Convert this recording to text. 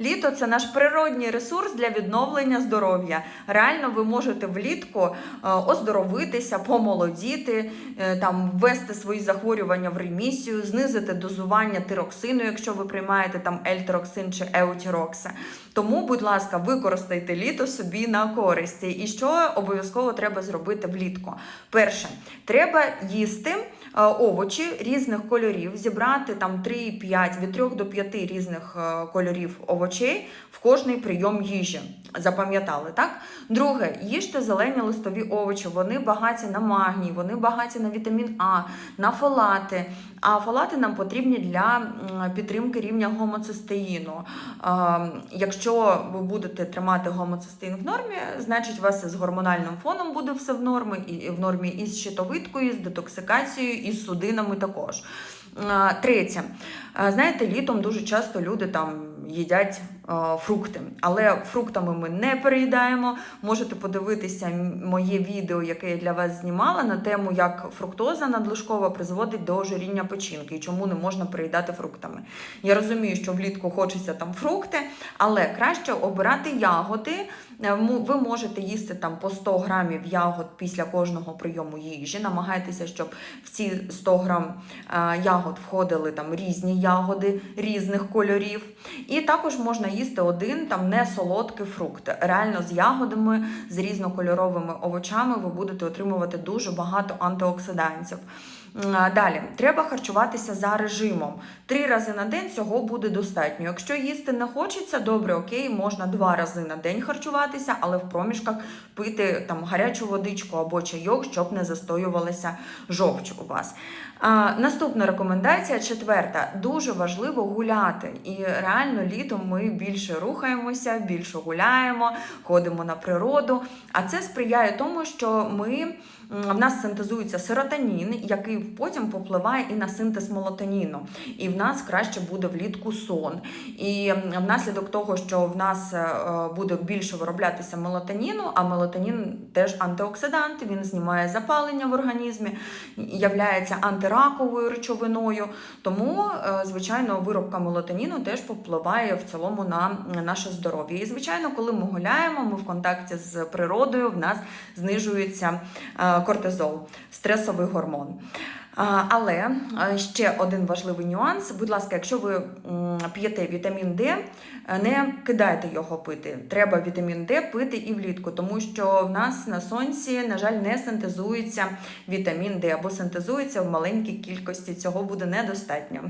Літо це наш природній ресурс для відновлення здоров'я. Реально, ви можете влітку е, оздоровитися, помолодіти, е, там ввести свої захворювання в ремісію, знизити дозування тироксину, якщо ви приймаєте там ельтироксин чи еутірокси. Тому, будь ласка, використайте літо собі на користь. І що обов'язково треба зробити влітку? Перше, треба їсти е, овочі різних кольорів, зібрати там 3-5, від 3 до 5 різних кольорів овочей в кожний прийом їжі. Запам'ятали, так? Друге, їжте зелені листові овочі. Вони багаті на магній, вони багаті на вітамін А, на фолати. А фолати нам потрібні для підтримки рівня гомоцистеїну. Якщо ви будете тримати гомоцистеїн в нормі, значить у вас з гормональним фоном буде все в нормі, і в нормі і з щитовидкою, і з детоксикацією, і з судинами також. Третє, знаєте, літом дуже часто люди там їдять фрукти, але фруктами ми не переїдаємо. Можете подивитися моє відео, яке я для вас знімала на тему, як фруктоза надлишкова призводить до ожиріння печінки і чому не можна переїдати фруктами. Я розумію, що влітку хочеться там фрукти, але краще обирати ягоди. Е, Ви можете їсти там по 100 грамів ягод після кожного прийому їжі. Намагайтеся, щоб в ці 100 грам е, ягод входили там різні ягоди різних кольорів. І також можна їсти один там не солодкий фрукт. Реально з ягодами, з різнокольоровими овочами ви будете отримувати дуже багато антиоксидантів. Далі треба харчуватися за режимом. Три рази на день цього буде достатньо. Якщо їсти не хочеться, добре, окей, можна два рази на день харчуватися, але в проміжках пити там гарячу водичку або чайок, щоб не застоювалася жовч у вас. А, наступна рекомендація, четверта. Дуже важливо гуляти. І реально літом ми більше рухаємося, більше гуляємо, ходимо на природу. А це сприяє тому, що ми в нас синтезується серотонін, який потім попливає і на синтез мелатоніну. І в нас краще буде влітку сон. І внаслідок того, що в нас е, буде більше вироблятися мелатоніну, а мелатонін теж антиоксидант, він знімає запалення в організмі, являється антираковою речовиною. Тому, е, звичайно, виробка мелатоніну теж попливає в цілому на наше здоров'я. І, звичайно, коли ми гуляємо, ми в контакті з природою, в нас знижується е, кортизол, стресовий гормон. Але ще один важливий нюанс. Будь ласка, якщо ви п'єте вітамін Д, не кидайте його пити. Треба вітамін Д пити і влітку, тому що в нас на сонці, на жаль, не синтезується вітамін Д або синтезується в маленькій кількості. Цього буде недостатньо.